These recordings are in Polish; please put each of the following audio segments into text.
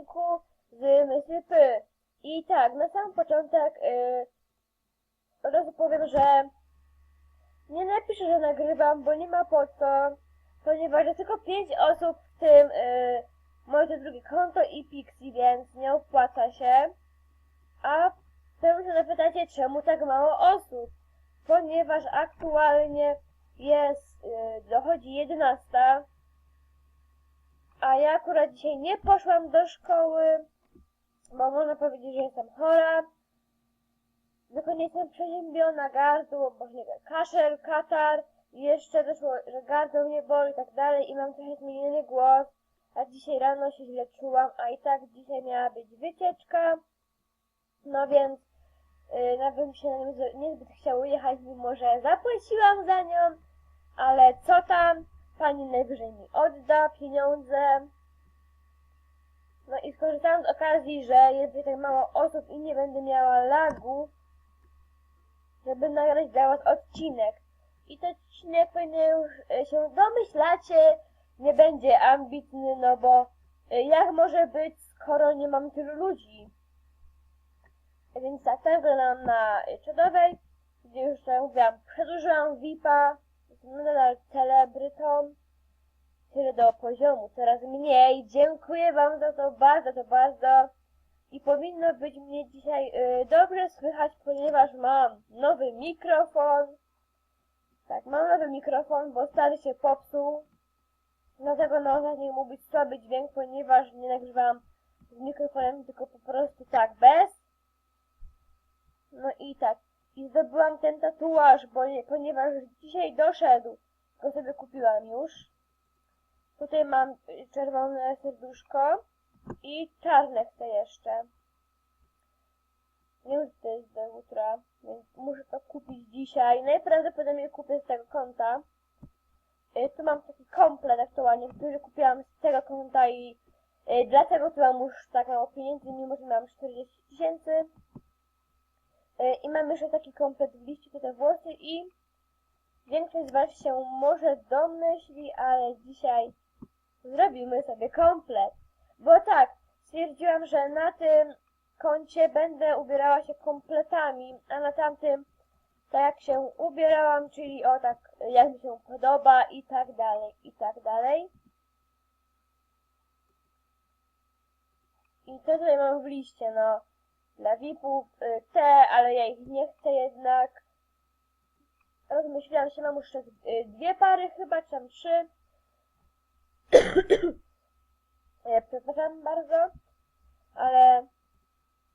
odcinku z Mysy Py. I tak, na sam początek yy, od razu powiem, że nie napiszę, że nagrywam, bo nie ma po co, ponieważ jest tylko 5 osób, w tym yy, moje to drugie konto i Pixie, więc nie opłaca się. A pewnie się zapytacie, czemu tak mało osób? Ponieważ aktualnie jest, yy, dochodzi 11, a ja akurat dzisiaj nie poszłam do szkoły, bo można powiedzieć, że jestem chora. Dokładnie jestem przeziębiona, gardło, bo nie wiem, kaszel, katar, i jeszcze doszło, że gardło mnie boli i tak dalej i mam trochę zmieniony głos, a dzisiaj rano się źle czułam, a i tak dzisiaj miała być wycieczka, no więc yy, nawet bym się na nią niezbyt chciało jechać, mimo że zapłaciłam za nią, ale co tam, pani najwyżej mi odda pieniądze. No i skorzystałam z okazji, że jest tutaj tak mało osób i nie będę miała lagu, żeby nagrać dla was odcinek. I to odcinek pewnie już e, się domyślacie, nie będzie ambitny, no bo e, jak może być, skoro nie mam tylu ludzi? Więc tak, teraz wyglądam na e, czadowej, gdzie już tak mówiłam, przedłużyłam VIPa, nadal celebrytą, tyle do poziomu, coraz mniej. Dziękuję wam za to bardzo, to bardzo. I powinno być mnie dzisiaj y, dobrze słychać, ponieważ mam nowy mikrofon. Tak, mam nowy mikrofon, bo stary się popsuł. Dlatego na ostatnim mógł być słaby dźwięk, ponieważ nie nagrywałam z mikrofonem, tylko po prostu tak, bez. No i tak. I zdobyłam ten tatuaż, bo nie, ponieważ dzisiaj doszedł. Go sobie kupiłam już. Tutaj mam y, czerwone serduszko i czarne chcę jeszcze. Wiem, to jest do jutra, więc muszę to kupić dzisiaj. Najprawdopodobniej kupię z tego konta. Y, Tu mam taki komplet aktualnie, który kupiłam z tego konta i y, dlatego tu mam już tak mało pieniędzy, mimo że mam 40 tysięcy. Y, I mam jeszcze taki komplet w liście, te włosy i większość z Was się może domyśli, ale dzisiaj zrobimy sobie komplet. Bo tak, stwierdziłam, że na tym koncie będę ubierała się kompletami, a na tamtym tak jak się ubierałam, czyli o tak jak mi się podoba i tak dalej, i tak dalej. I co tutaj mam w liście, no dla VIP-ów y, te, ale ja ich nie chcę jednak. Rozmyśliłam się, mam już y, dwie pary chyba, czy tam trzy. E, Przepraszam bardzo, ale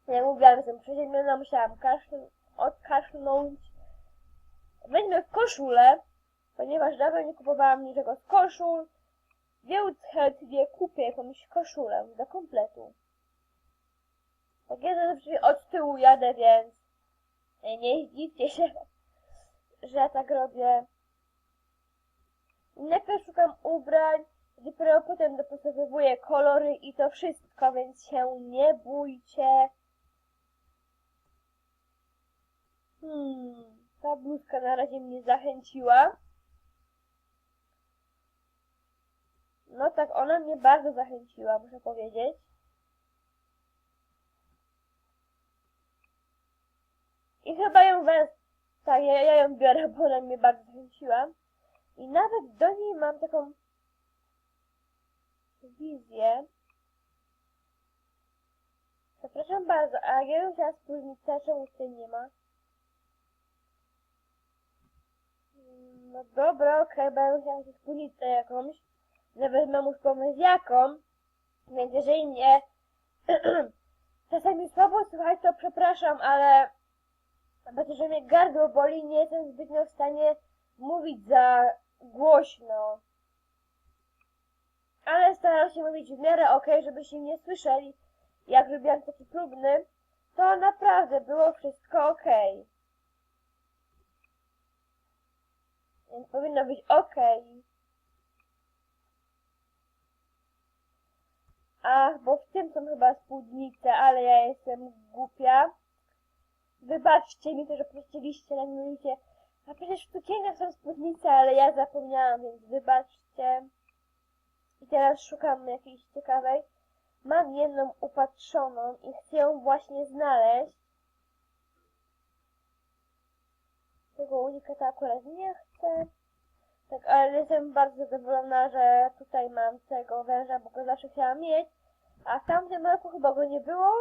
jak mówiłam, jestem przeziębiona, musiałam kaszl, odkaszlnąć. Weźmy koszulę, ponieważ dawno nie kupowałam niczego z koszul, więc chętnie kupię jakąś koszulę do kompletu. Tak ja zawsze od tyłu jadę, więc nie zdziwcie się, że ja tak robię. Najpierw szukam ubrań, dopiero potem dopasowywuję kolory i to wszystko, więc się nie bójcie. Hmm, ta bluzka na razie mnie zachęciła. No tak, ona mnie bardzo zachęciła, muszę powiedzieć. I chyba ją. Tak, ja, ja ją biorę, bo ona mnie bardzo zachęciła. I nawet do niej mam taką wizję. Przepraszam bardzo, a ja bym chciała spóźnicę, czemu tutaj nie ma? No dobra, okej, bo ja bym chciała spóźnicę jakąś. Nawet mam już pomysł jaką. Więc jeżeli nie... Czasami słabo słychać, to przepraszam, ale... To, że mnie gardło boli, nie jestem zbytnio w stanie mówić za głośno. Ale staram się mówić w miarę okej, żebyście mnie słyszeli. Jak robiłam taki próbny, to naprawdę było wszystko okej. Więc powinno być okej. Ach, bo w tym są chyba spódnice, ale ja jestem głupia. Wybaczcie mi to, że prosiliście na minucie. A przecież w cukierniach są spódnice, ale ja zapomniałam, więc wybaczcie. I teraz szukam jakiejś ciekawej. Mam jedną upatrzoną i chcę ją właśnie znaleźć. Tego unikata akurat nie chcę. Tak, ale jestem bardzo zadowolona, że tutaj mam tego węża, bo go zawsze chciałam mieć. A w tamtym roku chyba go nie było,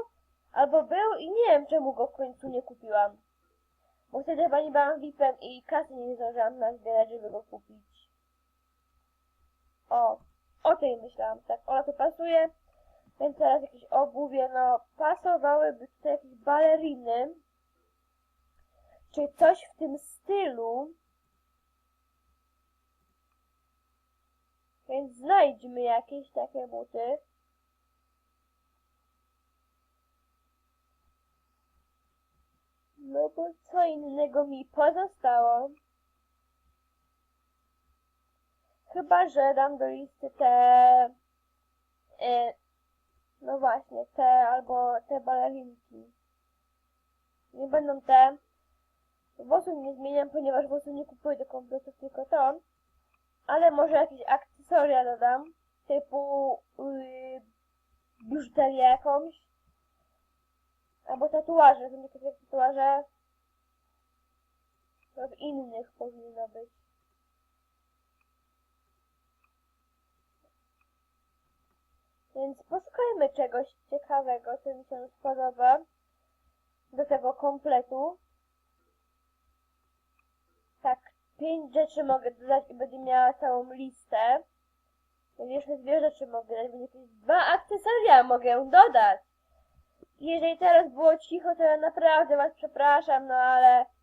albo był i nie wiem czemu go w końcu nie kupiłam. Bo wtedy chyba nie byłam VIP-em i kasy nie zdążyłam nazbierać, żeby go kupić. O, o tej myślałam, tak, ona to pasuje. Więc teraz jakieś obuwie, no pasowałyby tutaj jakieś baleriny. Czy coś w tym stylu. Więc znajdźmy jakieś takie buty. Co innego mi pozostało? Chyba, że dam do listy te... E, no właśnie, te albo te balerinki. Nie będą te. Włosów nie zmieniam, ponieważ włosów nie kupuję do kompletów, tylko to. Ale może jakieś akcesoria dodam, typu yy, biżuterię jakąś. Albo tatuaże, są takie tatuaże. To w innych powinno być. Więc poszukajmy czegoś ciekawego, co mi się spodoba do tego kompletu. Tak, pięć rzeczy mogę dodać i będę miała całą listę. Więc jeszcze dwie rzeczy mogę dodać, będzie jakieś dwa akcesoria mogę dodać. Jeżeli teraz było cicho, to ja naprawdę was przepraszam, no ale...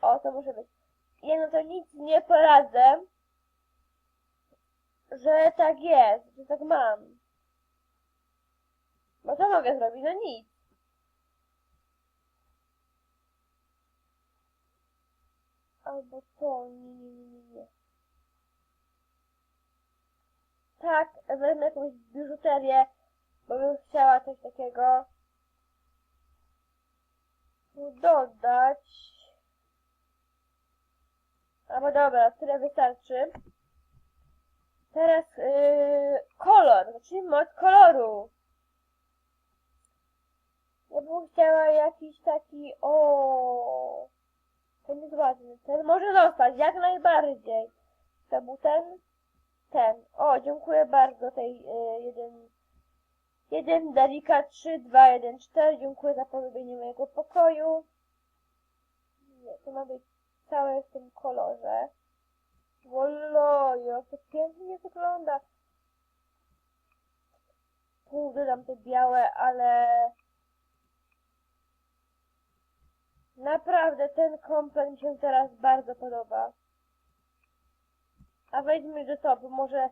O, to może być. Ja no to nic nie poradzę, że tak jest, że tak mam. Bo co mogę zrobić? No nic. Albo to, nie, nie, nie, nie, nie. Tak, wezmę jakąś biżuterię, bo bym chciała coś takiego dodać. Albo dobra, tyle wystarczy. Teraz yy, kolor. Zacznijmy od koloru. Ja bym chciała jakiś taki, o, ten jest ładny, ten może zostać, jak najbardziej. To był ten, ten. O, dziękuję bardzo tej y, jeden, jeden Dalika 3, 2, 1, 4. Dziękuję za polubienie mojego pokoju. Nie, to ma być całe w tym kolorze. Wolojo, to pięknie wygląda. Tu dodam te białe, ale Naprawdę ten komplet mi się teraz bardzo podoba. A wejdźmy do to, bo może...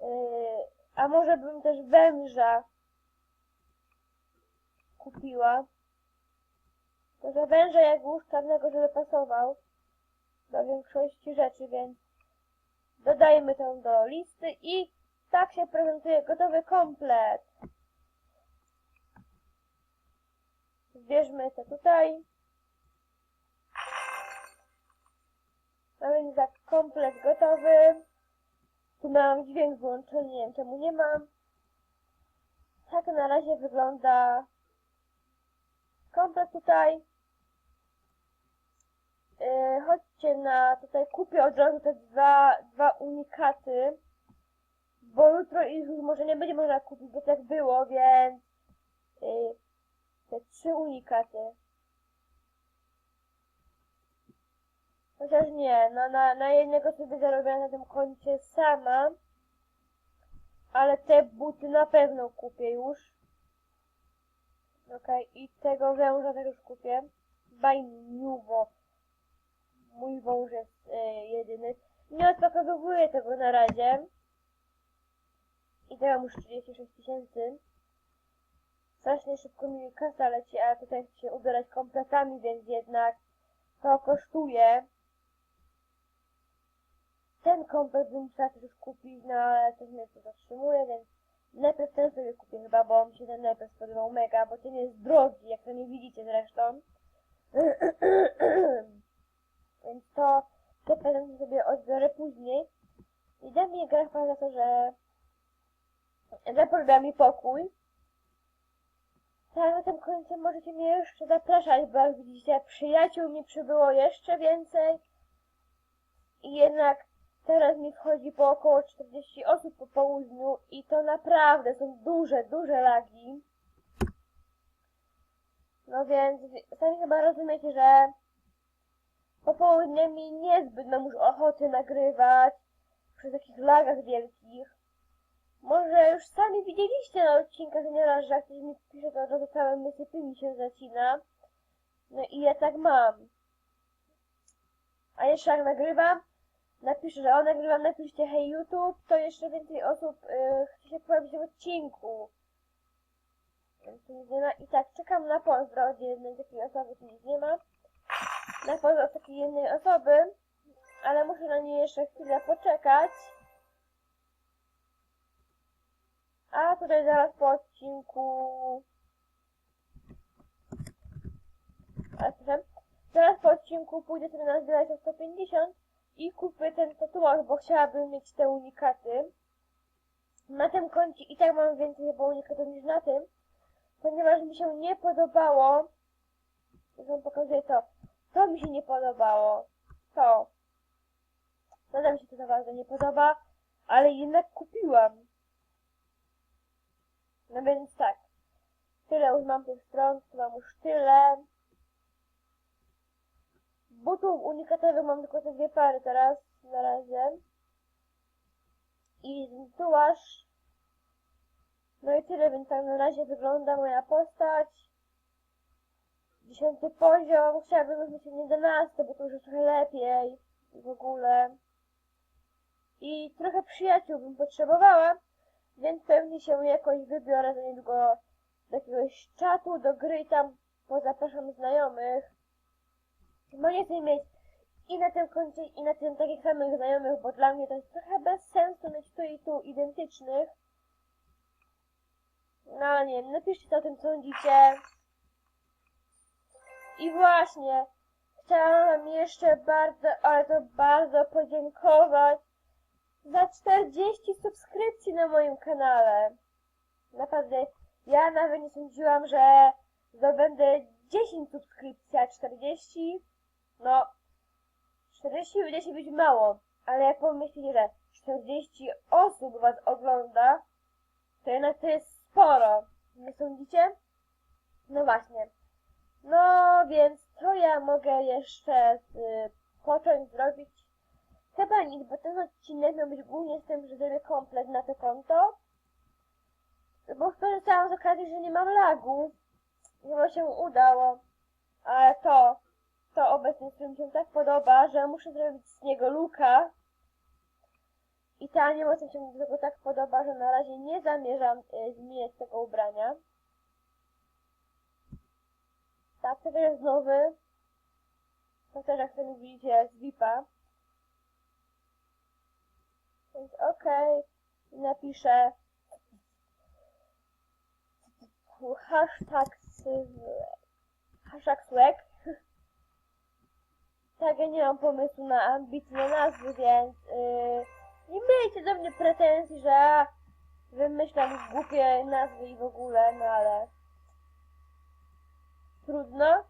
Yy, a może bym też węża kupiła. To, że węża jak łóż czarnego, żeby pasował do większości rzeczy, więc dodajmy to do listy i tak się prezentuje gotowy komplet. Zbierzmy to tutaj. A więc tak, komplet gotowy. Tu mam dźwięk włączony, nie wiem czemu nie mam. Tak na razie wygląda komplet tutaj. Yy, chodźcie na, tutaj kupię od razu te dwa, dwa unikaty. Bo jutro ich już może nie będzie można kupić, bo tak było, więc yy, te trzy unikaty. Chociaż nie, no na, na jednego sobie zarobiłam na tym koncie sama. Ale te buty na pewno kupię już. Okej, i tego węża też już kupię. Bajniuwo. Mój wąż jest y, jedyny. Nie odpakowuję tego na razie. I teraz już 36 tysięcy. Strasznie szybko mi kasa leci, a tutaj chcę się ubierać kompletami, więc jednak to kosztuje ten komplet bym chciała też już kupić, no ale coś mnie to zatrzymuje, więc najpierw ten sobie kupię chyba, bo mi się ten najpierw spodobał mega, bo ten jest drogi, jak to nie widzicie zresztą. to te prezenty sobie odbiorę później. I da mi grafa za to, że porobiła mi pokój. Tak, na tym końcu możecie mnie jeszcze zapraszać, bo jak widzicie, przyjaciół mi przybyło jeszcze więcej. I jednak teraz mi wchodzi po około 40 osób po południu i to naprawdę są duże, duże lagi. No więc wi- sami chyba rozumiecie, że popołudniami niezbyt mam już ochoty nagrywać przy takich lagach wielkich. Może już sami widzieliście na odcinkach nieraz, że jak ktoś mi pisze, to od razu całe mysypy mi się zacina. No i ja tak mam. A jeszcze jak nagrywam, napiszę, że o nagrywam, napiszcie hej YouTube, to jeszcze więcej osób y, chce się pojawić w odcinku. I tak, czekam na pozdro od jednej takiej osoby, tu nic nie ma. Na pozdro od takiej jednej osoby, ale muszę na niej jeszcze chwilę poczekać. A tutaj zaraz po odcinku... Ale proszę, zaraz po odcinku pójdę sobie na zbierać o 150 i kupię ten tatuaż, bo chciałabym mieć te unikaty. Na tym koncie i tak mam więcej chyba unikatów niż na tym, ponieważ mi się nie podobało. Już wam pokazuję to. To mi się nie podobało. To. To nam się to bardzo nie podoba, ale jednak kupiłam. No więc tak. Tyle już mam tych stron, tu mam już tyle. Butów unikatowych mam tylko te dwie pary teraz, na razie. I tatuaż. No i tyle, więc tak na razie wygląda moja postać. Dziesiąty poziom, chciałabym mieć ten jedenasty, bo to już trochę lepiej. W ogóle. I trochę przyjaciół bym potrzebowała, więc pewnie się jakoś wybiorę za niedługo do jakiegoś czatu, do gry i tam pozapraszam znajomych. Bo nie chcę mieć i na tym koncie, i na tym takich samych znajomych, bo dla mnie to jest trochę bez sensu mieć tu i tu identycznych. No nie wiem, napiszcie co o tym sądzicie. I właśnie, chciałam jeszcze bardzo, ale to bardzo podziękować za 40 subskrypcji na moim kanale. Naprawdę, ja nawet nie sądziłam, że zdobędę 10 subskrypcji, a 40, no, 40 wydaje się być mało, ale jak pomyślicie, że 40 osób was ogląda, to jednak to jest sporo. Nie sądzicie? No właśnie. No więc co ja mogę jeszcze y, począć zrobić? Chyba nic, bo ten odcinek miał być głównie z tym, że zrobię komplet na to konto. Bo skorzystałam z okazji, że nie mam lagu. Chyba się udało. Ale to, to obecnie z mi się tak podoba, że muszę zrobić z niego luka. I ta animacja się do tego tak podoba, że na razie nie zamierzam y, zmieniać tego ubrania. Jest nowy. To też jak sami widzicie z VIP-a. Więc okej. I Napiszę hashtag hashtag swag. Tak, ja nie mam pomysłu na ambitne nazwy, więc yy, nie miejcie do mnie pretensji, że wymyślam głupie nazwy i w ogóle, no ale trudno.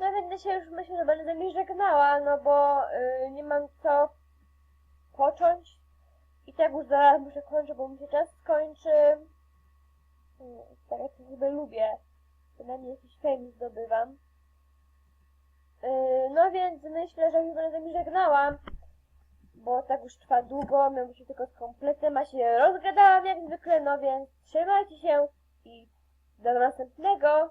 No więc się już myślę, że będę nimi żegnała, no bo yy, nie mam co począć. I tak już zaraz muszę kończyć, bo mi się czas skończy. Mm, Tak jak to sobie lubię. Przynajmniej jakiś fame zdobywam. Yy, no więc myślę, że już będę nimi żegnała. Bo tak już trwa długo, miał być tylko z kompletem, a się rozgadałam jak zwykle, no więc trzymajcie się i do następnego.